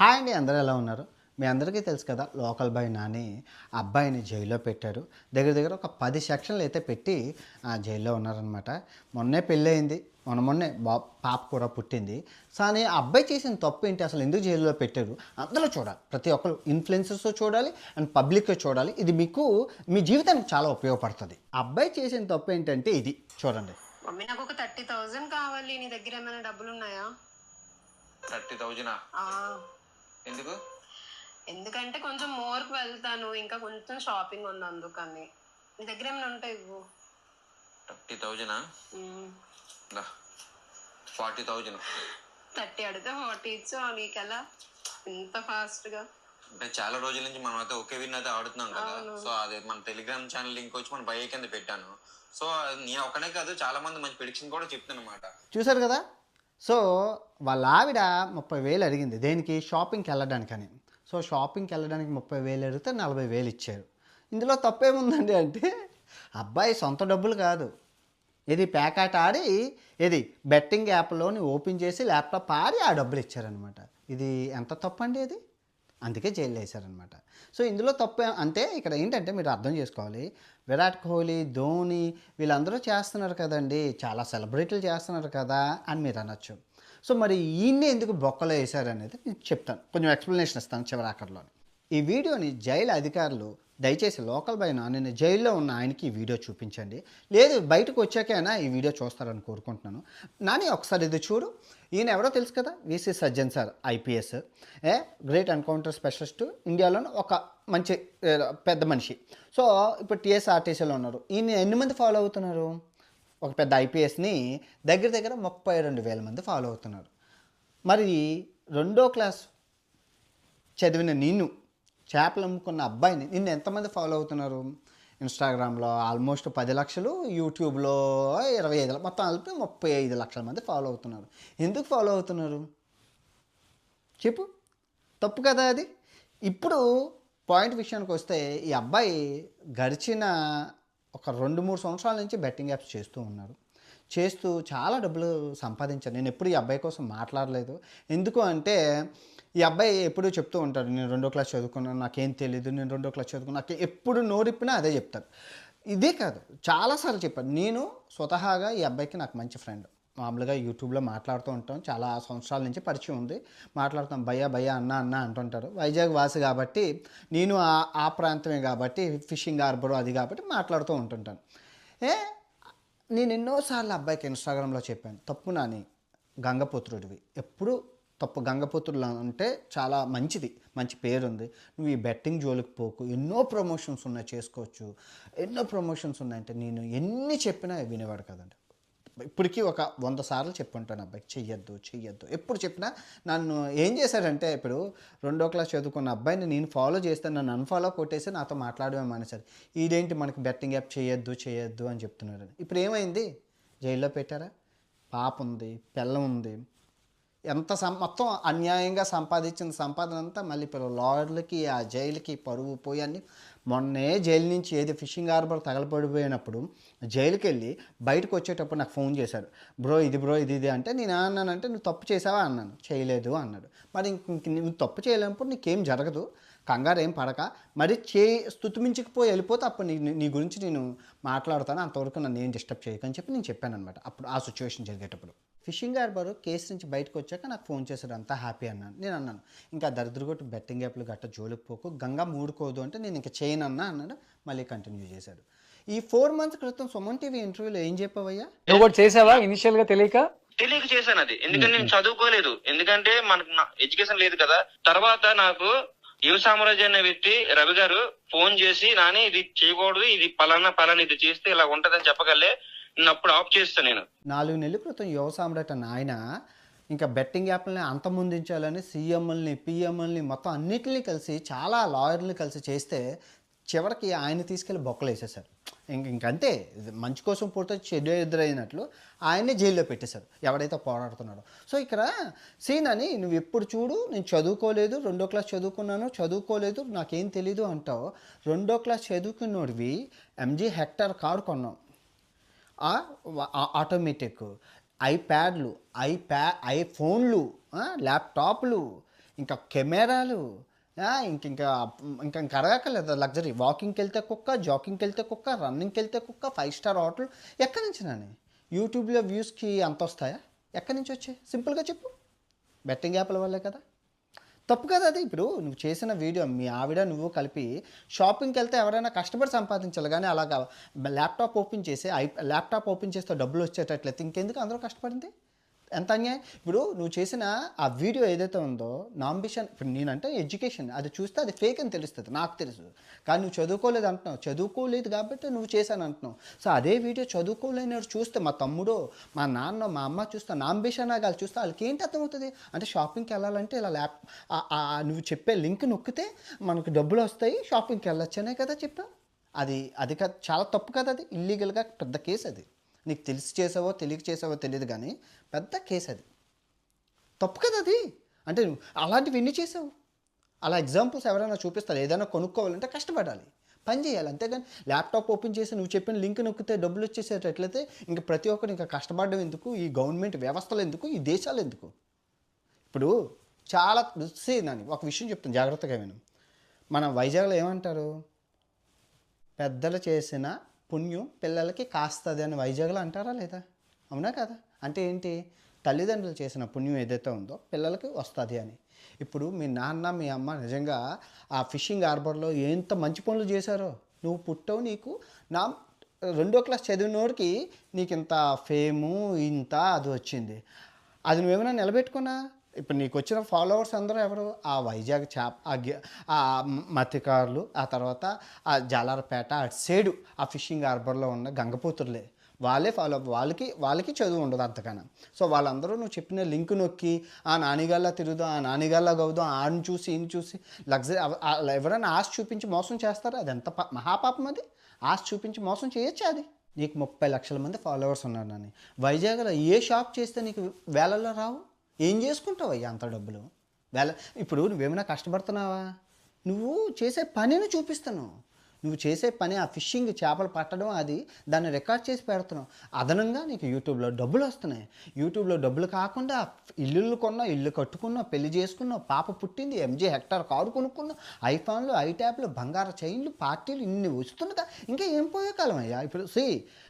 Hi అండి అందరూ ఎలా ఉన్నారు? మీ అందరికీ తెలుసు కదా లోకల్ బాయ్ నాని అబ్బాయిని జైల్లో పెట్టారు. దగ్గర దగ్గర ఒక పది సెక్షన్లు అయితే పెట్టి ఆ జైల్లో ఉన్నారనమాట మొన్నే పెళ్ళయింది. మొన్న మొన్నే బా పాప కూడా పుట్టింది. కానీ ఆ అబ్బాయి చేసిన తప్పు ఏంటి? అసలు ఎందుకు జైల్లో పెట్టారు? అందులో చూడాలి. ప్రతి ఒక్కరు ఇన్ఫ్లుయెన్సర్స్ చూడాలి అండ్ పబ్లిక్ చూడాలి. ఇది మీకు మీ జీవితానికి చాలా ఉపయోగపడుతుంది. ఆ అబ్బాయి చేసిన తప్పు ఏంటంటే ఇది. చూడండి. మమ్మీ నాకు ఒక థర్టీ థౌజండ్ కావాలి. నీ దగ్గర ఏమైనా డబ్బులు ఉన్నాయా? Thirty thousand? ఆ, ఎందుకు? ఎందుకంటే కొంచెం మోర్కి వెళ్తాను ఇంకా కొంచెం షాపింగ్ ఉంది అందుకని. నీ దగ్గర ఏమైనా ఉంటాయి ఇవ్వు. Thirty thousand forty thousand thirty అడిగితే ఫార్టీ ఇచ్చు నీకెలా? ఇంత ఫాస్ట్గా. అంటే చాలా రోజుల నుంచి మనం అయితే ఒకే విన్ అయితే ఆడుతున్నాం కదా. సో అది మన టెలిగ్రామ్ ఛానల్ లింక్ వచ్చి మన బై కింద పెట్టాను. సో నేను ఒకనే కాదు చాలా మంది మంచి ప్రిడిక్షన్ కూడా చెప్తాను అనమాట చూసారు కదా? సో వాళ్ళ ఆవిడ ముప్పై వేలు అడిగింది. దేనికి? షాపింగ్కి వెళ్ళడానికని. సో షాపింగ్కి వెళ్ళడానికి ముప్పై వేలు అడిగితే నలభై వేలు ఇచ్చారు. ఇందులో తప్పేముందండి అంటే అబ్బాయి సొంత డబ్బులు కాదు. ఇది ప్యాకెట్ ఆడి ఇది బెట్టింగ్ యాప్లోని ఓపెన్ చేసి ల్యాప్టాప్ ఆడి ఆ డబ్బులు ఇచ్చారనమాట ఇది ఎంత తప్పండి ఇది అందుకే జైలు వేశారనమాట సో ఇందులో తప్పు అంటే ఇక్కడ ఏంటంటే మీరు అర్థం చేసుకోవాలి. విరాట్ కోహ్లీ ధోని వీళ్ళందరూ చేస్తున్నారు కదండి. చాలా సెలబ్రిటీలు చేస్తున్నారు కదా అని మీరు అనొచ్చు. సో మరి ఈయన్ని ఎందుకు బొక్కలో వేశారు అనేది నేను చెప్తాను. కొంచెం ఎక్స్ప్లెనేషన్ ఇస్తాను చివరి అక్కడలో ఈ వీడియోని జైలు అధికారులు దయచేసి లోకల్ బై నేను జైల్లో ఉన్న ఆయనకి ఈ వీడియో చూపించండి. లేదు బయటకు వచ్చాకైనా ఈ వీడియో చూస్తారని కోరుకుంటున్నాను. నాని ఒకసారి ఇది చూడు. ఈయన ఎవరో తెలుసు కదా? VC Sajjan sir IPS a great encounter specialist ఇండియాలోనే ఒక మంచి పెద్ద మనిషి. సో ఇప్పుడు టీఎస్ఆర్టీసీలో ఉన్నారు. ఈయన ఎన్ని మంది ఫాలో అవుతున్నారు? ఒక పెద్ద ఐపీఎస్ని దగ్గర దగ్గర ముప్పై రెండు వేల మంది ఫాలో అవుతున్నారు. మరి రెండో క్లాస్ చదివిన నేను చేపలు అమ్ముకున్న అబ్బాయిని నిన్ను ఎంతమంది ఫాలో అవుతున్నారు? ఇన్స్టాగ్రామ్లో ఆల్మోస్ట్ పది లక్షలు యూట్యూబ్లో ఇరవై ఐదు మొత్తం కలిపి ముప్పై ఐదు లక్షల మంది ఫాలో అవుతున్నారు. ఎందుకు ఫాలో అవుతున్నారు? చెప్పు. తప్పు కదా అది. ఇప్పుడు పాయింట్ విషయానికి వస్తే ఈ అబ్బాయి గడిచిన ఒక రెండు మూడు సంవత్సరాల నుంచి బెట్టింగ్ యాప్స్ చేస్తూ ఉన్నారు. చేస్తూ చాలా డబ్బులు సంపాదించాను నేను ఎప్పుడు ఈ అబ్బాయి కోసం మాట్లాడలేదు. ఎందుకు అంటే ఈ అబ్బాయి ఎప్పుడూ చెప్తూ ఉంటాడు నేను రెండో క్లాస్ చదువుకున్నాను నాకేం తెలియదు నేను రెండో క్లాస్ చదువుకున్నాను నాకు ఎప్పుడు నోరిప్పినా అదే చెప్తాడు. ఇదే కాదు చాలాసార్లు చెప్పాను నేను స్వతహాగా ఈ అబ్బాయికి నాకు మంచి ఫ్రెండ్. మామూలుగా యూట్యూబ్లో మాట్లాడుతూ ఉంటాం చాలా సంవత్సరాల నుంచి పరిచయం ఉంది మాట్లాడుతాం భయ్య భయ్య అన్న అన్న అంటుంటారు వైజాగ్ వాసి కాబట్టి నేను ఆ ఆ ప్రాంతమే కాబట్టి ఫిషింగ్ హార్బర్ అది కాబట్టి మాట్లాడుతూ ఉంటుంటాను. ఏ నేను ఎన్నోసార్లు అబ్బాయికి ఇన్స్టాగ్రామ్లో చెప్పాను తప్పు నాని గంగపుత్రుడివి ఎప్పుడు తప్పు గంగపుత్రులు అంటే చాలా మంచిది మంచి పేరుంది. నువ్వు ఈ బెట్టింగ్ జోలికి పోకు. ఎన్నో ప్రమోషన్స్ ఉన్నాయి చేసుకోవచ్చు. ఎన్నో ప్రమోషన్స్ ఉన్నాయంటే నేను ఎన్ని చెప్పినా వినేవాడు కదండి. ఇప్పటికీ ఒక వంద సార్లు చెప్పుంటాను అబ్బాయి చెయ్యొద్దు చెయ్యొద్దు. ఎప్పుడు చెప్పినా నన్ను ఏం చేశాడంటే ఇప్పుడు రెండో క్లాస్ చదువుకున్న అబ్బాయిని నేను ఫాలో చేస్తే నన్ను అన్ఫాలో కొట్టేసి నాతో మాట్లాడమే మానేశారు. ఇదేంటి మనకి బెట్టింగ్ యాప్ చేయొద్దు చేయొద్దు అని చెప్తున్నాడు. ఇప్పుడు ఏమైంది? జైల్లో పెట్టారా? పాప ఉంది పిల్ల ఉంది. ఎంత సం మొత్తం అన్యాయంగా సంపాదించిన సంపాదన అంతా మళ్ళీ పిల్లలు లాయర్లకి ఆ జైలుకి పరువు పోయి అన్ని. మొన్నే జైలు నుంచి ఏది ఫిషింగ్ హార్బర్ తగలపడిపోయినప్పుడు జైలుకి వెళ్ళి బయటకు వచ్చేటప్పుడు నాకు ఫోన్ చేశాడు. బ్రో ఇది బ్రో ఇది ఇది అంటే నేను అన్నానంటే నువ్వు తప్పు చేసావా? అన్నాను. చేయలేదు అన్నాడు. మరి ఇంక ఇంక నువ్వు తప్పు చేయలేనప్పుడు నీకేం జరగదు. కంగారు ఏం పడక. మరి చే స్థుతిమించకపోయి వెళ్ళిపోతే అప్పుడు నీ నీ గురించి నేను మాట్లాడతాను. అంతవరకు నన్ను ఏం డిస్టర్బ్ చేయకని చెప్పి నేను చెప్పాను అనమాట అప్పుడు ఆ సిచ్యువేషన్ జరిగేటప్పుడు. ఫిషింగ్ హార్బర్ కేసు నుంచి బయటకు వచ్చాక నాకు ఫోన్ చేశాడు అంతా హ్యాపీ అన్నాను. నేను అన్నాను ఇంకా దరిద్రగొట్టు బెట్టింగ్ యాప్లు గట్ట జోలికి పోకు గంగా మూడుకోదు అంటే నేను ఇంకా చేయను అన్నా అన్నాడు. మళ్ళీ కంటిన్యూ చేశాడు ఈ ఫోర్ మంత్స్ క్రితం సుమన్ టీవీ ఇంటర్వ్యూలో ఏం చెప్పావయ్యా? నువ్వు కూడా చేసావా ఇనిషియల్గా తెలియక? తెలియక చేశాను అది. ఎందుకంటే నేను చదువుకోలేదు. ఎందుకంటే మనకు ఎడ్యుకేషన్ లేదు కదా. తర్వాత నాకు యువ సామ్రాజ్య అనే వ్యక్తి రవి గారు ఫోన్ చేసి నాని ఇది చేయకూడదు ఇది పలానా పలానా ఇది చేస్తే ఇలా ఉంటదని చెప్పగలే. అప్పుడు ఆఫ్ చేస్తాను నేను. నాలుగు నెలల క్రితం యువ సామ్రాట్ అన్న ఇంకా బెట్టింగ్ యాప్లని అంతమొందించాలని సీఎంఎల్ని పిఎంఎల్ని మొత్తం అన్నిటిని కలిసి చాలా లాయర్ని కలిసి చేస్తే చివరికి ఆయన తీసుకెళ్ళి బొక్కలు వేసేశారు. ఇంక ఇంకంతే మంచి కోసం పూర్తి చెడు ఎదురైనట్లు ఆయన్ని జైల్లో పెట్టేశారు ఎవడైతే పోరాడుతున్నాడో. సో ఇక్కడ సీన్ అని నువ్వు ఎప్పుడు చూడు నేను చదువుకోలేదు రెండో క్లాస్ చదువుకున్నాను చదువుకోలేదు నాకేం తెలీదు అంటావు. రెండో క్లాస్ చదువుకున్నోడివి ఎంజీ హెక్టర్ కారు కొన్నాం. ఆటోమేటిక్ ఐప్యాడ్లు ఐప్యా ఐఫోన్లు ల్యాప్టాప్లు ఇంకా కెమెరాలు ఇంక ఇంకా ఇంకా ఇంకా అడగక్కర్లేదు. లగ్జరీ. వాకింగ్కి వెళ్తే కుక్క జాకింగ్కి వెళ్తే కుక్క రన్నింగ్కి వెళ్తే కుక్క ఫైవ్ స్టార్ హోటల్. ఎక్కడి నుంచి నాని? యూట్యూబ్లో వ్యూస్కి అంత వస్తాయా ఎక్కడి నుంచి వచ్చాయి? సింపుల్గా చెప్పు. బెట్టింగ్ యాప్ల వల్లే కదా. తప్పు కదా అది. ఇప్పుడు నువ్వు చేసిన వీడియో మీ ఆవిడ నువ్వు కలిపి షాపింగ్కి వెళ్తే ఎవరైనా కష్టపడి సంపాదించాలి కానీ అలాగా ల్యాప్టాప్ ఓపెన్ చేసి ఐ ల్యాప్టాప్ ఓపెన్ చేస్తే డబ్బులు వచ్చేటట్లయితే ఇంకెందుకు అందరూ కష్టపడింది? ఎంత అన్యాయం ఇప్పుడు నువ్వు చేసిన ఆ వీడియో ఏదైతే ఉందో నా అంబిషన్ ఇప్పుడు నేనంటే ఎడ్యుకేషన్ అది చూస్తే అది ఫేక్ అని తెలుస్తుంది నాకు తెలుసు. కానీ నువ్వు చదువుకోలేదు అంటున్నావు. చదువుకోలేదు కాబట్టి నువ్వు చేశాను అంటున్నావు. సో అదే వీడియో చదువుకోలేని చూస్తే మా తమ్ముడు మా నాన్న మా అమ్మ చూస్తే నా అంబిషన్ వాళ్ళు చూస్తే వాళ్ళకి ఏంటి అర్థమవుతుంది? అంటే షాపింగ్కి వెళ్ళాలంటే ఇలా ల్యాప్ నువ్వు చెప్పే లింక్ నొక్కితే మనకు డబ్బులు వస్తాయి షాపింగ్కి వెళ్ళొచ్చనే కదా చెప్పా అది అది కాదు చాలా తప్పు కదా అది ఇల్లీగల్గా పెద్ద కేసు అది. నీకు తెలిసి చేసావో తెలియక చేసావో తెలియదు కానీ పెద్ద కేసు అది. తప్పు కదా అది? అంటే అలాంటివి ఎన్ని చేసావు? అలా ఎగ్జాంపుల్స్ ఎవరైనా చూపిస్తారు ఏదైనా కొనుక్కోవాలంటే కష్టపడాలి. పని చేయాలి అంతేగాని ల్యాప్టాప్ ఓపెన్ చేసి నువ్వు చెప్పిన లింక్ నొక్కితే డబ్బులు వచ్చేసేటట్లయితే ఇంకా ప్రతి ఒక్కరు ఇంకా కష్టపడడం ఎందుకు? ఈ గవర్నమెంట్ వ్యవస్థలు ఎందుకు? ఈ దేశాలు ఎందుకు? ఇప్పుడు చాలా సే నాని ఒక విషయం చెప్తాను జాగ్రత్తగా విను. మన వైజాగ్లో ఏమంటారు? పెద్దలు చేసిన పుణ్యం పిల్లలకి కాస్తుంది అని వైజాగ్లో అంటారా లేదా? అవునా కదా? అంటే ఏంటి? తల్లిదండ్రులు చేసిన పుణ్యం ఏదైతే ఉందో పిల్లలకి వస్తుంది అని. ఇప్పుడు మీ నాన్న మీ అమ్మ నిజంగా ఆ ఫిషింగ్ హార్బర్లో ఎంత మంచి పనులు చేశారో. నువ్వు పుట్టవు నీకు. నా రెండో క్లాస్ చదివినోడికి నీకు ఇంత ఫేము ఇంత అది వచ్చింది. అది నువ్వేమైనా నిలబెట్టుకున్నా? ఇప్పుడు నీకు వచ్చిన ఫాలోవర్స్ అందరూ ఎవరు? ఆ వైజాగ్ చేప ఆ గి- ఆ మత్స్యకారులు ఆ తర్వాత ఆ జాలారపేట అటు సైడు ఆ ఫిషింగ్ హార్బర్లో ఉన్న గంగపోతులే. వాళ్ళే ఫాలో వాళ్ళకి వాళ్ళకి చదువు ఉండదు అంతకన్నా సో వాళ్ళందరూ నువ్వు చెప్పిన లింక్ నొక్కి ఆ నానిగాల్లా తిరుగుదాం ఆ నానిగాల్లా గౌదాం ఆడిని చూసి ఈయన చూసి లగ్జరీ ఎవరైనా ఆశ చూపించి మోసం చేస్తారా? అది ఎంత మహాపాపం అది. ఆశ చూపించి మోసం చేయొచ్చా అది? నీకు ముప్పై లక్షల మంది ఫాలోవర్స్ ఉన్నారు నన్ను వైజాగ్లో ఏ షాప్ చేస్తే నీకు వేలలో రావు? ఏం చేసుకుంటావు అయ్యా అంత డబ్బులు? వేల ఇప్పుడు నువ్వేమైనా కష్టపడుతున్నావా? నువ్వు చేసే పనిని చూపిస్తాను నువ్వు చేసే పని ఆ ఫిషింగ్ చేపలు పట్టడం అది దాన్ని రికార్డ్ చేసి పెడుతున్నావు. అదనంగా నీకు యూట్యూబ్లో డబ్బులు వస్తున్నాయి. యూట్యూబ్లో డబ్బులు కాకుండా ఇల్లులు కొన్నా ఇల్లు కట్టుకున్నా పెళ్ళి చేసుకున్నావు పాప పుట్టింది ఎంజీ హెక్టార్ కారు కొనుక్కున్నావు ఐఫోన్లు ఐట్యాప్లు బంగారు చైన్లు పార్టీలు ఇన్ని వస్తుండగా ఇంకా ఏం పోయే కాలం అయ్యా? ఇప్పుడు సి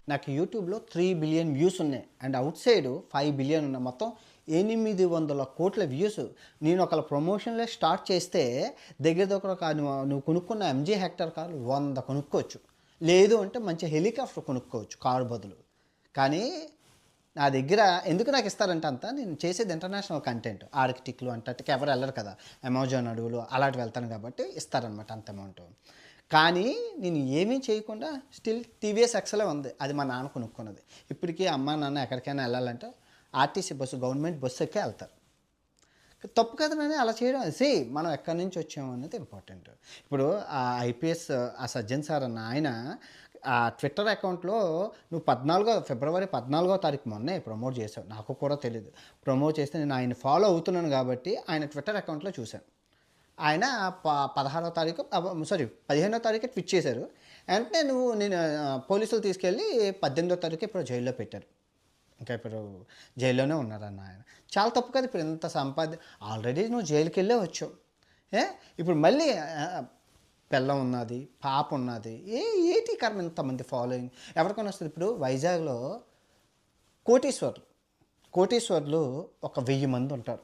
నాకు యూట్యూబ్లో త్రీ బిలియన్ వ్యూస్ ఉన్నాయి. And outside five billion ఉన్నాయి. మొత్తం ఎనిమిది వందల కోట్ల వ్యూస్. నేను ఒకళ్ళ ప్రమోషన్లే స్టార్ట్ చేస్తే దగ్గర దగ్గర నువ్వు నువ్వు కొనుక్కున్న ఎంజీ హెక్టర్ కారు వంద కొనుక్కోవచ్చు. లేదు అంటే మంచి హెలికాప్టర్ కొనుక్కోవచ్చు కారు బదులు. కానీ నా దగ్గర ఎందుకు నాకు ఇస్తారంటే అంత? నేను చేసేది ఇంటర్నేషనల్ కంటెంట్ ఆర్కిటిక్లు అంటే ఎవరు వెళ్ళరు కదా. అమెజాన్ అడుగులు అలాంటివి వెళ్తాను కాబట్టి ఇస్తారనమాట అంత అమౌంట్ కానీ నేను ఏమీ చేయకుండా స్టిల్ టీవీఎస్ ఎక్సలే ఉంది. అది మా నాన్న కొనుక్కున్నది. ఇప్పటికీ అమ్మ నాన్న ఎక్కడికైనా వెళ్ళాలంటే ఆర్టీసీ బస్సు గవర్నమెంట్ బస్సు ఎక్కే వెళ్తారు. తప్పు కదనని అలా చేయడం సి మనం ఎక్కడి నుంచి వచ్చాము అనేది ఇంపార్టెంట్ ఇప్పుడు ఆ ఐపీఎస్ ఆ సజ్జన్ సార్ అన్న ఆయన ఆ ట్విట్టర్ అకౌంట్లో నువ్వు పద్నాలుగో ఫిబ్రవరి పద్నాలుగో తారీఖు మొన్నే ప్రమోట్ చేసావు నాకు కూడా తెలియదు ప్రమోట్ చేస్తే నేను ఆయన ఫాలో అవుతున్నాను కాబట్టి ఆయన ట్విట్టర్ అకౌంట్లో చూశాను. ఆయన ప పదహారో తారీఖు సారీ పదిహేనో తారీఖు ట్విట్ చేశారు. వెంటనే నువ్వు నేను పోలీసులు తీసుకెళ్ళి పద్దెనిమిదో తారీఖు ఇప్పుడు జైల్లో పెట్టారు. ఇంకా ఇప్పుడు జైల్లోనే ఉన్నారన్న ఆయన. చాలా తప్పు కదా ఇప్పుడు ఇంత సంపాది ఆల్రెడీ నువ్వు జైలుకి వెళ్ళే వచ్చావు ఏ? ఇప్పుడు మళ్ళీ పిల్లం ఉన్నది పాప ఉన్నది ఏ ఏటి కర్మ ఇంతమంది ఫాలోయింగ్ ఎవరికైనా వస్తుంది. ఇప్పుడు వైజాగ్లో కోటీశ్వర్లు కోటీశ్వర్లు ఒక వెయ్యి మంది ఉంటారు.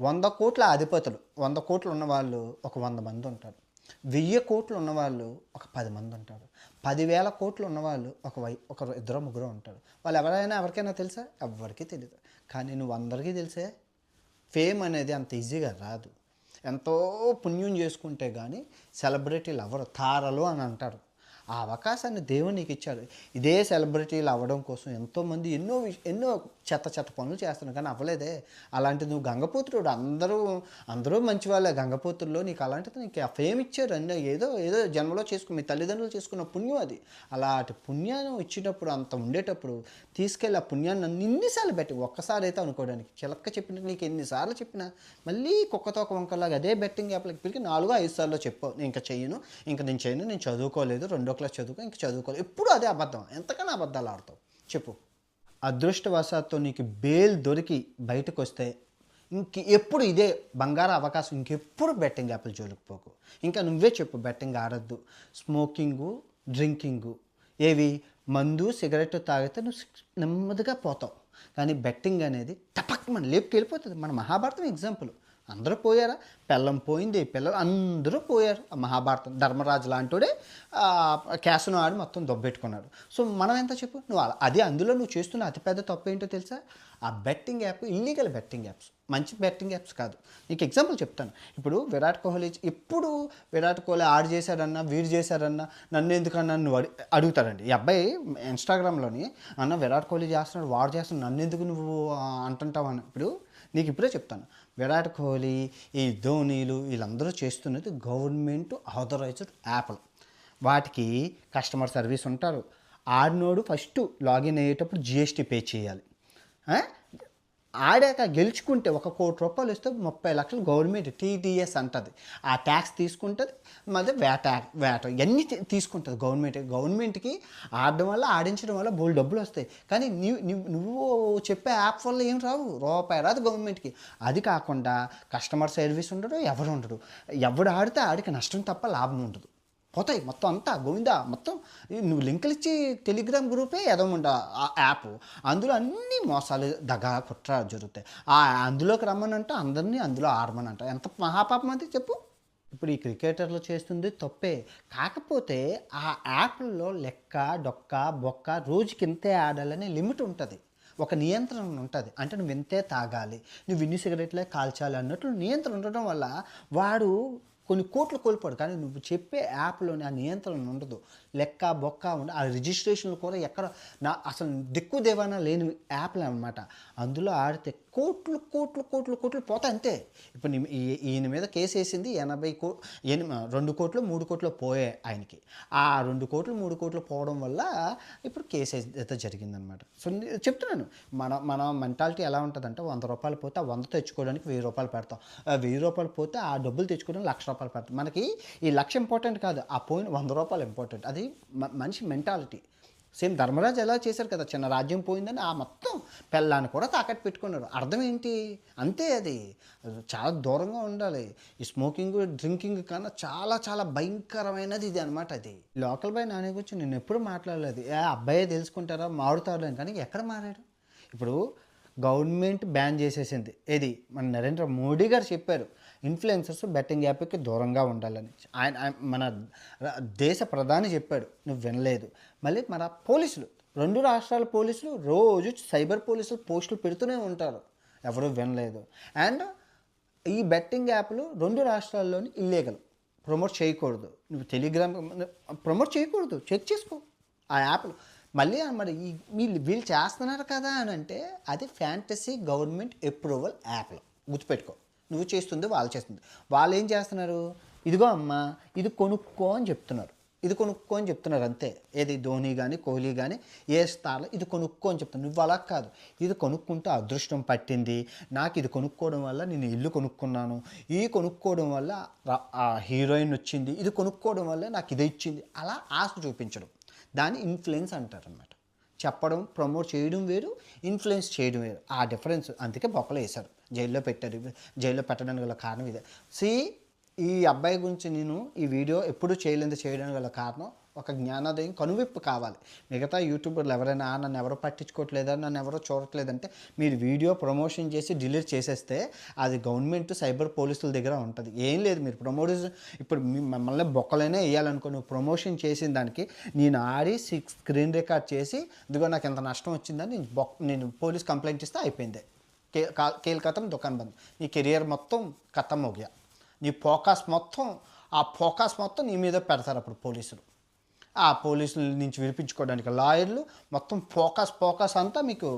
వంద కోట్ల అధిపతులు వంద కోట్లు ఉన్న వాళ్ళు ఒక వంద మంది ఉంటారు. వెయ్యి కోట్లు ఉన్నవాళ్ళు ఒక పది మంది ఉంటారు. పదివేల కోట్లు ఉన్నవాళ్ళు ఒక వై ఒక ఇద్దరు ముగ్గురు ఉంటారు. వాళ్ళు ఎవరైనా ఎవరికైనా తెలుసా? ఎవరికీ తెలియదు కానీ నువ్వు అందరికీ తెలిసే? ఫేమ్ అనేది అంత ఈజీగా రాదు. ఎంతో పుణ్యం చేసుకుంటే కానీ సెలబ్రిటీలు ఎవరు తారలు అని అంటారు. ఆ అవకాశాన్ని దేవుడు నీకు ఇచ్చాడు. ఇదే సెలబ్రిటీలు అవ్వడం కోసం ఎంతోమంది ఎన్నో ఎన్నో చెత్త చెత్త పనులు చేస్తున్నావు కానీ అవ్వలేదే. అలాంటి నువ్వు గంగపోతుడు అందరూ అందరూ మంచి వాళ్ళే గంగపోతుల్లో నీకు అలాంటిది నీకు ఫేమ్ ఇచ్చారు అన్నీ. ఏదో ఏదో జన్మలో చేసుకుని మీ తల్లిదండ్రులు చేసుకున్న పుణ్యం అది. అలాంటి పుణ్యాన్ని ఇచ్చినప్పుడు అంత ఉండేటప్పుడు తీసుకెళ్ళి ఆ పుణ్యాన్ని నన్ను ఇన్నిసార్లు పెట్టి ఒక్కసారి అయితే అనుకోవడానికి. చిలక్క చెప్పినట్టు నీకు ఎన్నిసార్లు చెప్పినా మళ్ళీ కుక్కతో వంకలాగా అదే బెట్టింగ్ యాప్లకి పిలికి నాలుగో ఐదు సార్లు చెప్పావు నేను ఇంకా చెయ్యను ఇంకా నేను చేయను నేను చదువుకోలేదు రెండో క్లాస్ చదువుకో ఇంకా చదువుకోలేదు. ఎప్పుడు అదే అబద్ధం. ఎంతకన్నా అబద్ధాలు ఆడతావు? చెప్పు. అదృష్టవశాత్తు నీకు బెయిల్ దొరికి బయటకు వస్తే ఇంక ఎప్పుడు ఇదే బంగారు అవకాశం ఇంకెప్పుడు బెట్టింగ్ యాప్లు జోలికి పోకు. ఇంకా నువ్వే చెప్పు బెట్టింగ్ ఆడద్దు. Smoking drinking. ఏవి? మందు సిగరెట్ తాగితే నువ్వు నెమ్మదిగా పోతావు. కానీ బెట్టింగ్ అనేది టపక్ మన లేపుకి వెళ్ళిపోతుంది మన మహాభారతం ఎగ్జాంపుల్. అందరూ పోయారా? పెళ్ళం పోయింది పిల్లలు అందరూ పోయారు. మహాభారతం ధర్మరాజు లాంటివాడే క్యాసును ఆడి మొత్తం దొబ్బెట్టుకున్నాడు. సో మనం ఎంత చెప్పు? నువ్వు అలా- అది అందులో నువ్వు చేస్తున్న అతిపెద్ద తప్పు ఏంటో తెలుసా? ఆ betting app illegal betting apps. మంచి బెట్టింగ్ యాప్స్ కాదు. నీకు ఎగ్జాంపుల్ చెప్తాను. ఇప్పుడు విరాట్ కోహ్లీ ఎప్పుడు విరాట్ కోహ్లీ ఆడు చేశాడన్నా వీడు చేశాడన్నా నన్ను ఎందుకన్నా నువ్వు అడి అడుగుతాడండి. ఈ అబ్బాయి ఇన్స్టాగ్రామ్లోని అన్న విరాట్ కోహ్లీ చేస్తున్నాడు వాడు చేస్తున్నాడు నన్ను ఎందుకు నువ్వు అంటుంటావు అని ఇప్పుడు నీకు ఇప్పుడే చెప్తాను. విరాట్ కోహ్లీ ఈ ధోనీలు వీళ్ళందరూ చేస్తున్నది గవర్నమెంట్ ఆథరైజ్డ్ యాప్లు వాటికి కస్టమర్ సర్వీస్ ఉంటారు. ఆడినోడు ఫస్ట్ లాగిన్ అయ్యేటప్పుడు జిఎస్టీ పే చేయాలి. ఆడాక గెలుచుకుంటే ఒక కోటి రూపాయలు ఇస్తే ముప్పై లక్షలు గవర్నమెంట్ టీడీఎస్ అంటుంది. ఆ ట్యాక్స్ తీసుకుంటుంది మళ్ళీ వేట వేట ఇవన్నీ తీసుకుంటుంది గవర్నమెంట్. గవర్నమెంట్కి ఆడడం వల్ల ఆడించడం వల్ల బోల్ డబ్బులు వస్తాయి. కానీ నువ్వు నువ్వు చెప్పే యాప్ వల్ల ఏం రావు. రూపాయి రాదు గవర్నమెంట్కి. అది కాకుండా కస్టమర్ సర్వీస్ ఉండడు ఎవరు ఉండడు. ఎవడు ఆడితే ఆడికి నష్టం తప్ప లాభం ఉండదు. పోతాయి. మొత్తం అంతా గోవిందా మొత్తం నువ్వు లింకులు ఇచ్చి టెలిగ్రామ్ గ్రూపే ఎదముండ ఆ యాప్. అందులో అన్ని మోసాలు దగా కుట్ర జరుగుతాయి. ఆ అందులోకి రమ్మనంటే అందరినీ అందులో ఆడమనంట ఎంత మహాపాపం అది చెప్పు. ఇప్పుడు ఈ క్రికెటర్లు చేస్తుంది తప్పే. కాకపోతే ఆ యాప్లలో లెక్క డొక్క బొక్క రోజుకి ఇంతే ఆడాలనే లిమిట్ ఉంటుంది. ఒక నియంత్రణ ఉంటుంది. అంటే నువ్వు ఇంతే తాగాలి. నువ్వు ఇన్ని సిగరెట్లే కాల్చాలి అన్నట్లు నియంత్రణ ఉండటం వల్ల వాడు కొన్ని కోట్లు కోల్పోడు. కానీ నువ్వు చెప్పే యాప్లోని ఆ నియంత్రణ ఉండదు. లెక్క బొక్క ఉండి ఆ రిజిస్ట్రేషన్లు కూడా ఎక్కడ నా అసలు దిక్కు దేవానా లేని యాప్లు అనమాట అందులో ఆడితే కోట్లు కోట్లు కోట్లు కోట్లు పోతాయి అంతే. ఇప్పుడు ఈ- ఈయన మీద కేసు వేసింది ఎనభై కో ఎని- రెండు కోట్లు మూడు కోట్లు పోయాయి ఆయనకి. ఆ రెండు కోట్లు మూడు కోట్లు పోవడం వల్ల ఇప్పుడు కేసు అయితే జరిగిందనమాట సో చెప్తున్నాను. మన మన మెంటాలిటీ ఎలా ఉంటుందంటే వంద రూపాయలు పోతే ఆ వంద తెచ్చుకోవడానికి వెయ్యి రూపాయలు పెడతాం. వెయ్యి రూపాయలు పోతే ఆ డబ్బులు తెచ్చుకోవడానికి లక్ష రూపాయలు పెడతాం. మనకి ఈ లక్ష ఇంపార్టెంట్ కాదు. ఆ పోయిన వంద రూపాయలు ఇంపార్టెంట్. అది మ- మనిషి మెంటాలిటీ. సేమ్ ధర్మరాజు ఎలా చేశారు కదా చిన్న రాజ్యం పోయిందని ఆ మొత్తం పెళ్ళాన్ని కూడా తాకట్టు పెట్టుకున్నారు. అర్థం ఏంటి? అంతే అది. చాలా దూరంగా ఉండాలి. ఈ స్మోకింగ్ డ్రింకింగ్ కన్నా చాలా చాలా భయంకరమైనది ఇది అనమాట అది. లోకల్ బాయ్ నాని గురించి నేను ఎప్పుడు మాట్లాడలేదు. ఏ అబ్బాయే తెలుసుకుంటారా? మారుతారు అని. కానీ ఎక్కడ మారాడు? ఇప్పుడు గవర్నమెంట్ బ్యాన్ చేసేసింది. ఏది? మన నరేంద్ర మోడీ గారు చెప్పారు. ఇన్ఫ్లుయెన్సర్స్ బెట్టింగ్ యాప్కి దూరంగా ఉండాలని. ఆయన మన దేశ ప్రధాని చెప్పాడు నువ్వు వినలేదు. మళ్ళీ మన పోలీసులు రెండు రాష్ట్రాల పోలీసులు రోజు సైబర్ పోలీసులు పోస్టులు పెడుతూనే ఉంటారు. ఎవరు వినలేదు. అండ్ ఈ బెట్టింగ్ యాప్లు రెండు రాష్ట్రాల్లోని ఇల్లీగల్. ప్రమోట్ చేయకూడదు. నువ్వు టెలిగ్రామ్ ప్రమోట్ చేయకూడదు. చెక్ చేసుకో. ఆ యాప్లు. మళ్ళీ మరి ఈ వీళ్ళు వీళ్ళు చేస్తున్నారు కదా అని అంటే అది ఫ్యాంటసీ గవర్నమెంట్ అప్రూవల్ యాప్లు. గుర్తుపెట్టుకో. నువ్వు చేస్తుంది వాళ్ళు చేస్తుంది. వాళ్ళు ఏం చేస్తున్నారు? ఇదిగో అమ్మా ఇది కొనుక్కో అని చెప్తున్నారు. ఇది కొనుక్కో అని చెప్తున్నారు అంతే. ఏది ధోని కానీ కోహ్లీ కానీ ఏ స్థాయిలో ఇది కొనుక్కో అని చెప్తున్నారు. నువ్వు అలా కాదు. ఇది కొనుక్కుంటే అదృష్టం పట్టింది. నాకు ఇది కొనుక్కోవడం వల్ల నేను ఇల్లు కొనుక్కున్నాను. ఈ కొనుక్కోవడం వల్ల ఆ హీరోయిన్ వచ్చింది. ఇది కొనుక్కోవడం వల్ల నాకు ఇది ఇచ్చింది. అలా ఆశ చూపించడం. దాన్ని ఇన్ఫ్లుయెన్స్ అంటారు అనమాట చెప్పడం ప్రమోట్ చేయడం వేరు ఇన్ఫ్లుయెన్స్ చేయడం వేరు. ఆ డిఫరెన్స్ అందుకే బొక్కలు వేశారు. జైల్లో పెట్టారు జైల్లో పెట్టడానికి గల కారణం ఇదే. సి ఈ అబ్బాయి గురించి నేను ఈ వీడియో ఎప్పుడు చేయలేదు చేయడానికి గల కారణం ఒక జ్ఞానోదయం కనువిప్పు కావాలి. మిగతా యూట్యూబర్లు ఎవరైనా నన్ను ఎవరో పట్టించుకోవట్లేదా? నన్ను ఎవరో చూడట్లేదంటే మీరు వీడియో ప్రమోషన్ చేసి డిలీట్ చేసేస్తే అది గవర్నమెంట్ సైబర్ పోలీసుల దగ్గర ఉంటుంది. ఏం లేదు మీరు ప్రమోషన్ ఇప్పుడు మిమ్మల్ని మమ్మల్ని బొక్కలైనా వేయాలనుకో నువ్వు ప్రమోషన్ చేసిన దానికి నేను ఆడి స్క్రీన్ రికార్డ్ చేసి ఇదిగో నాకు ఎంత నష్టం వచ్చిందని నేను బొక్ నేను పోలీస్ కంప్లైంట్ ఇస్తే అయిపోయింది. కే కా- కేల్ కథం దుకాన్ బంద్. నీ కెరియర్ మొత్తం కథం మోగ్యా. నీ ఫోకస్ మొత్తం ఆ ఫోకస్ మొత్తం నీ మీద పెడతారు అప్పుడు పోలీసులు. ఆ పోలీసుల నుంచి విడిపించుకోవడానికి లాయర్లు మొత్తం ఫోకస్ ఫోకస్ అంతా మీకు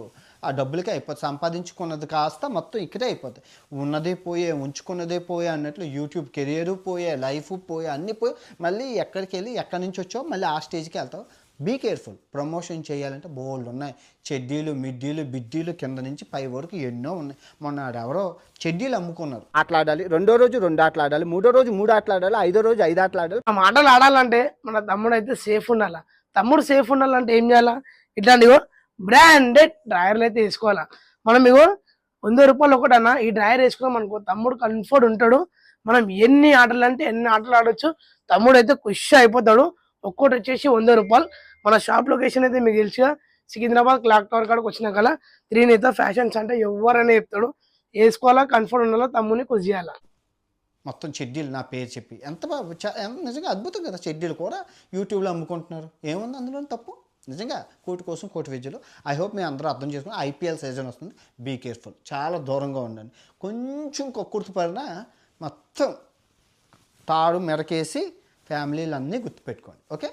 ఆ డబ్బులకే అయిపోతుంది. సంపాదించుకున్నది కాస్త మొత్తం ఇక్కడే అయిపోతుంది ఉన్నదే పోయే ఉంచుకున్నదే పోయే అన్నట్లు యూట్యూబ్ కెరియర్ పోయే లైఫ్ పోయే అన్నీ పోయి మళ్ళీ ఎక్కడికి వెళ్ళి ఎక్కడి నుంచి వచ్చావు మళ్ళీ ఆ స్టేజ్కి వెళ్తావు. బీ కేర్ఫుల్ ప్రమోషన్ చేయాలంటే బోల్డ్ ఉన్నాయి. చెడ్డీలు మిడ్డీలు బిడ్డీలు కింద నుంచి పై వరకు ఎన్నో ఉన్నాయి. మొన్న ఎవరో చెడ్డీలు అమ్ముకున్నారు. ఆటలాడాలి. రెండో రోజు రెండు ఆటలు ఆడాలి మూడో రోజు మూడు ఆటలు ఆడాలి ఐదో రోజు ఐదు ఆటలు ఆడాలి ఆ మాటలు ఆడాలంటే మన తమ్ముడు అయితే సేఫ్ ఉండాలా? తమ్ముడు సేఫ్ ఉండాలంటే ఏం చేయాలా? ఇట్లాంటివో బ్రాండెడ్ డ్రైవర్లు అయితే వేసుకోవాలా? మనం ఇగో వంద రూపాయలు ఒకటన్నా ఈ డ్రైవర్ వేసుకున్నాం అనుకో తమ్ముడు కంఫర్ట్ ఉంటాడు. మనం ఎన్ని ఆటలు అంటే ఎన్ని ఆటలు ఆడొచ్చు తమ్ముడు అయితే ఖుషి అయిపోతాడు. ఒక్కోటి వచ్చేసి వంద రూపాయలు. మన షాప్ లొకేషన్ అయితే మీకు తెలుసుగా సికింద్రాబాద్ క్లాక్ టవర్ కాడికి వచ్చిన కల త్రీనేత ఫ్యాషన్స్ అంటే ఎవరైనా చెప్తాడు. వేసుకోవాలా కంఫర్ట్ ఉండాలా తమ్ముని కుజేయాలా చేయాలా? మొత్తం షెడ్యూల్ నా పేరు చెప్పి. ఎంత బాగా నిజంగా అద్భుతం కదా షెడ్యూల్ కూడా. యూట్యూబ్లో అమ్ముకుంటున్నారు. ఏముంది అందులో తప్పు? నిజంగా కోటి కోసం కోటి విద్యలు. ఐ హోప్ మీ అందరూ అర్థం చేసుకుని ఐపీఎల్ సీజన్ వస్తుంది. బీ కేర్ఫుల్ చాలా దూరంగా ఉండండి. కొంచెం కొక్కుర్తి పడినా మొత్తం తాడు మెడకేసి ఫ్యామిలీలు అన్నీ గుర్తుపెట్టుకోండి. ఓకే